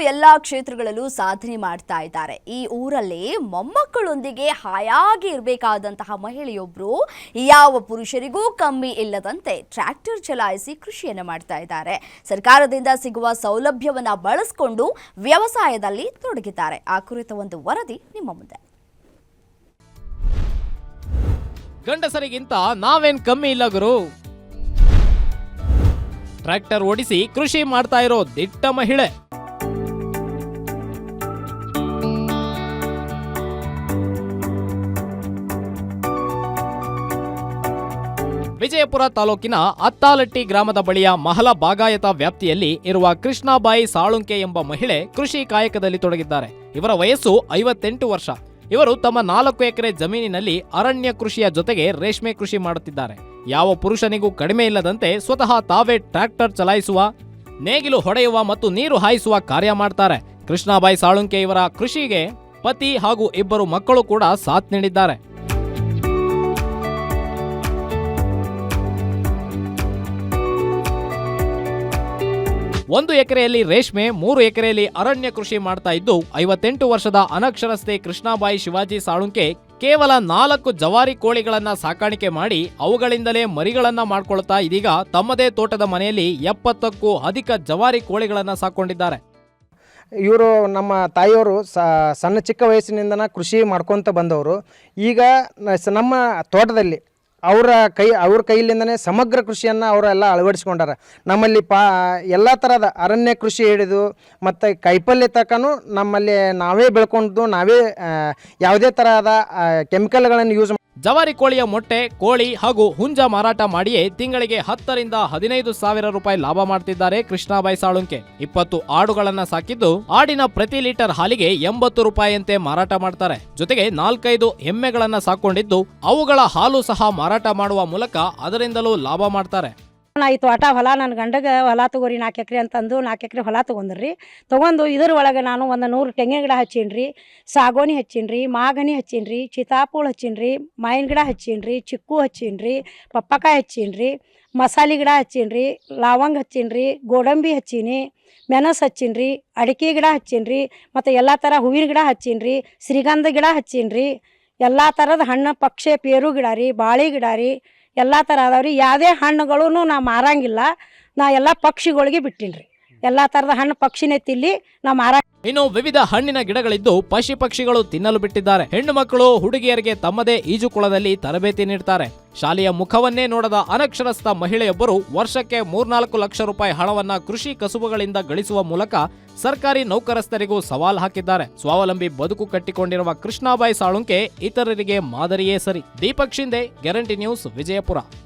ಎಲ್ಲಾ ಕ್ಷೇತ್ರಗಳಲ್ಲೂ ಸಾಧನೆ ಮಾಡ್ತಾ ಇದ್ದಾರೆ. ಈ ಊರಲ್ಲಿ ಮೊಮ್ಮಕ್ಕಳೊಂದಿಗೆ ಹಾಯಾಗಿ ಇರಬೇಕಾದಂತಹ ಮಹಿಳೆಯೊಬ್ಬರು ಯಾವ ಪುರುಷರಿಗೂ ಕಮ್ಮಿ ಇಲ್ಲದಂತೆ ಟ್ರ್ಯಾಕ್ಟರ್ ಚಲಾಯಿಸಿ ಕೃಷಿಯನ್ನು ಮಾಡ್ತಾ ಇದ್ದಾರೆ. ಸರ್ಕಾರದಿಂದ ಸಿಗುವ ಸೌಲಭ್ಯವನ್ನ ಬಳಸಿಕೊಂಡು ವ್ಯವಸಾಯದಲ್ಲಿ ತೊಡಗಿದ್ದಾರೆ. ಆ ಕುರಿತ ಒಂದು ವರದಿ ನಿಮ್ಮ ಮುಂದೆ. ಗಂಡಸರಿಗಿಂತ ನಾವೇನ್ ಕಮ್ಮಿ ಇಲ್ಲ ಗುರು. ಟ್ರ್ಯಾಕ್ಟರ್ ಓಡಿಸಿ ಕೃಷಿ ಮಾಡ್ತಾ ಇರೋ ದಿಟ್ಟ ಮಹಿಳೆ. ವಿಜಯಪುರ ತಾಲೂಕಿನ ಅತ್ತಾಲಟ್ಟಿ ಗ್ರಾಮದ ಬಳಿಯ ಮಹಲ ಬಾಗಾಯತ ವ್ಯಾಪ್ತಿಯಲ್ಲಿ ಇರುವ ಕೃಷ್ಣಾಬಾಯಿ ಸಾಳುಂಕೆ ಎಂಬ ಮಹಿಳೆ ಕೃಷಿ ಕಾಯಕದಲ್ಲಿ ತೊಡಗಿದ್ದಾರೆ. ಇವರ ವಯಸ್ಸು ಐವತ್ತೆಂಟು ವರ್ಷ. ಇವರು ತಮ್ಮ ನಾಲ್ಕು ಎಕರೆ ಜಮೀನಿನಲ್ಲಿ ಅರಣ್ಯ ಕೃಷಿಯ ಜೊತೆಗೆ ರೇಷ್ಮೆ ಕೃಷಿ ಮಾಡುತ್ತಿದ್ದಾರೆ. ಯಾವ ಪುರುಷನಿಗೂ ಕಡಿಮೆ ಇಲ್ಲದಂತೆ ಸ್ವತಃ ತಾವೇ ಟ್ರ್ಯಾಕ್ಟರ್ ಚಲಾಯಿಸುವ, ನೇಗಿಲು ಹೊಡೆಯುವ ಮತ್ತು ನೀರು ಹಾಯಿಸುವ ಕಾರ್ಯ ಮಾಡ್ತಾರೆ. ಕೃಷ್ಣಾಬಾಯಿ ಸಾಳುಂಕೆ ಇವರ ಕೃಷಿಗೆ ಪತಿ ಹಾಗೂ ಇಬ್ಬರು ಮಕ್ಕಳು ಕೂಡ ಸಾಥ್ ನೀಡಿದ್ದಾರೆ. ಒಂದು ಎಕರೆಯಲ್ಲಿ ರೇಷ್ಮೆ, ಮೂರು ಎಕರೆಯಲ್ಲಿ ಅರಣ್ಯ ಕೃಷಿ ಮಾಡ್ತಾ ಇದ್ದು, ಐವತ್ತೆಂಟು ವರ್ಷದ ಅನಕ್ಷರಸ್ಥೆ ಕೃಷ್ಣಾಬಾಯಿ ಶಿವಾಜಿ ಸಾಳುಂಕೆ ಕೇವಲ ನಾಲ್ಕು ಜವಾರಿ ಕೋಳಿಗಳನ್ನ ಸಾಕಾಣಿಕೆ ಮಾಡಿ ಅವುಗಳಿಂದಲೇ ಮರಿಗಳನ್ನ ಮಾಡ್ಕೊಳ್ತಾ ಇದೀಗ ತಮ್ಮದೇ ತೋಟದ ಮನೆಯಲ್ಲಿ ಎಪ್ಪತ್ತಕ್ಕೂ ಅಧಿಕ ಜವಾರಿ ಕೋಳಿಗಳನ್ನ ಸಾಕೊಂಡಿದ್ದಾರೆ. ಇವರು ನಮ್ಮ ತಾಯಿಯವರು ಸಣ್ಣ ಚಿಕ್ಕ ವಯಸ್ಸಿನಿಂದನ ಕೃಷಿ ಮಾಡ್ಕೊತ ಬಂದವರು. ಈಗ ನಮ್ಮ ತೋಟದಲ್ಲಿ ಅವರ ಕೈ, ಅವ್ರ ಕೈಲಿಂದನೇ ಸಮಗ್ರ ಕೃಷಿಯನ್ನು ಅವರೆಲ್ಲ ಅಳವಡಿಸ್ಕೊಂಡಾರ. ನಮ್ಮಲ್ಲಿ ಪಾ, ಎಲ್ಲ ಥರದ ಅರಣ್ಯ ಕೃಷಿ ಹಿಡಿದು ಮತ್ತು ಕೈಪಲ್ಯ ತಕನು ನಮ್ಮಲ್ಲಿ ನಾವೇ ಬೆಳ್ಕೊಂಡು ನಾವೇ ಯಾವುದೇ ಥರದ ಕೆಮಿಕಲ್ಗಳನ್ನು ಯೂಸ್ ಜವಾರಿ ಕೋಳಿಯ ಮೊಟ್ಟೆ, ಕೋಳಿ ಹಾಗೂ ಹುಂಜ ಮಾರಾಟ ಮಾಡಿಯೇ ತಿಂಗಳಿಗೆ ಹತ್ತರಿಂದ ಹದಿನೈದು ಸಾವಿರ ರೂಪಾಯಿ ಲಾಭ ಮಾಡ್ತಿದ್ದಾರೆ ಕೃಷ್ಣಾಬಾಯಿ ಸಾಳುಂಕೆ ಇಪ್ಪತ್ತು ಆಡುಗಳನ್ನ ಸಾಕಿದ್ದು ಆಡಿನ ಪ್ರತಿ ಲೀಟರ್ ಹಾಲಿಗೆ ಎಂಬತ್ತು ರೂಪಾಯಿಯಂತೆ ಮಾರಾಟ ಮಾಡ್ತಾರೆ. ಜೊತೆಗೆ ನಾಲ್ಕೈದು ಎಮ್ಮೆಗಳನ್ನ ಸಾಕೊಂಡಿದ್ದು ಅವುಗಳ ಹಾಲು ಸಹ ಮಾರಾಟ ಮಾಡುವ ಮೂಲಕ ಅದರಿಂದಲೂ ಲಾಭ ಮಾಡ್ತಾರೆ. ನಾ ಈ ತೋಟ ಹೊಲ ನನ್ನ ಗಂಡಗೆ ಹೊಲ ತಗೋರಿ ನಾಲ್ಕು ಎಕರೆ ಅಂತಂದು ನಾಲ್ಕು ಎಕರೆ ಹೊಲ ತೊಗೊಂಡ್ರಿ. ತೊಗೊಂಡು ಇದ್ರ ಒಳಗೆ ನಾನು ಒಂದು ನೂರು ತೆಂಗಿನ ಗಿಡ ಹಚ್ಚೀನಿ ರೀ ಸಾಗೋನಿ ಹಚ್ಚೀನಿ ರೀ ಮಾಗನಿ ಹಚ್ಚೀನಿ ರೀ ಚಿತಾಪುಳ ಹಚ್ಚೀನಿ ರೀ ಗಿಡ ಹಚ್ಚೀನಿ ಚಿಕ್ಕು ಹಚ್ಚೀನಿ ರೀ ಪಪ್ಪಕಾಯಿ ಹಚ್ಚೀನಿ ರೀ ಮಸಾಲೆ ಗಿಡ ಹಚ್ಚೀನಿ ರೀ ಲವಂಗ ಹಚ್ಚೀನಿ ಗೋಡಂಬಿ ಹಚ್ಚೀನಿ, ಮೆಣಸು ಹಚ್ಚೀನಿ ರೀ ಅಡಿಕೆ ಗಿಡ ಹಚ್ಚೀನಿ ರೀ ಮತ್ತು ಎಲ್ಲ ಥರ ಹೂವಿನ ಗಿಡ ಹಚ್ಚೀನಿ ಶ್ರೀಗಂಧ ಗಿಡ ಹಚ್ಚೀನಿ ರೀ ಎಲ್ಲ ಥರದ ಹಣ್ಣು, ಪಕ್ಷೆ, ಪೇರು ಗಿಡ ರೀ, ಬಾಳೆ ಗಿಡ ರೀ ಎಲ್ಲ ಥರ ಅದಾವ ರೀ ಯಾವುದೇ ಹಣ್ಣುಗಳೂ ನಾ ಮಾರಂಗಿಲ್ಲ. ನಾ ಎಲ್ಲ ಪಕ್ಷಿಗಳಿಗೆ ಬಿಟ್ಟಿಲ್ಲ ರೀ ಎಲ್ಲ ತರದ ಹಣ್ಣು ಪಕ್ಷಿನೇ ತಿಲ್ಲಿ ನಾವು ಮಾರ ಇನ್ನು ವಿವಿಧ ಹಣ್ಣಿನ ಗಿಡಗಳಿದ್ದು ಪಶಿ ಪಕ್ಷಿಗಳು ತಿನ್ನಲು ಬಿಟ್ಟಿದ್ದಾರೆ. ಹೆಣ್ಣು ಮಕ್ಕಳು ಹುಡುಗಿಯರಿಗೆ ತಮ್ಮದೇ ಈಜುಕೊಳದಲ್ಲಿ ತರಬೇತಿ ನೀಡ್ತಾರೆ. ಶಾಲೆಯ ಮುಖವನ್ನೇ ನೋಡದ ಅನಕ್ಷರಸ್ಥ ಮಹಿಳೆಯೊಬ್ಬರು ವರ್ಷಕ್ಕೆ ಮೂರ್ನಾಲ್ಕು ಲಕ್ಷ ರೂಪಾಯಿ ಹಣವನ್ನ ಕೃಷಿ ಕಸುಬುಗಳಿಂದ ಗಳಿಸುವ ಮೂಲಕ ಸರ್ಕಾರಿ ನೌಕರಸ್ಥರಿಗೂ ಸವಾಲ್ ಹಾಕಿದ್ದಾರೆ. ಸ್ವಾವಲಂಬಿ ಬದುಕು ಕಟ್ಟಿಕೊಂಡಿರುವ ಕೃಷ್ಣಾಬಾಯಿ ಸಾಳುಂಕೆ ಇತರರಿಗೆ ಮಾದರಿಯೇ ಸರಿ. Deepak Shinde guarantee news, Vijayapura.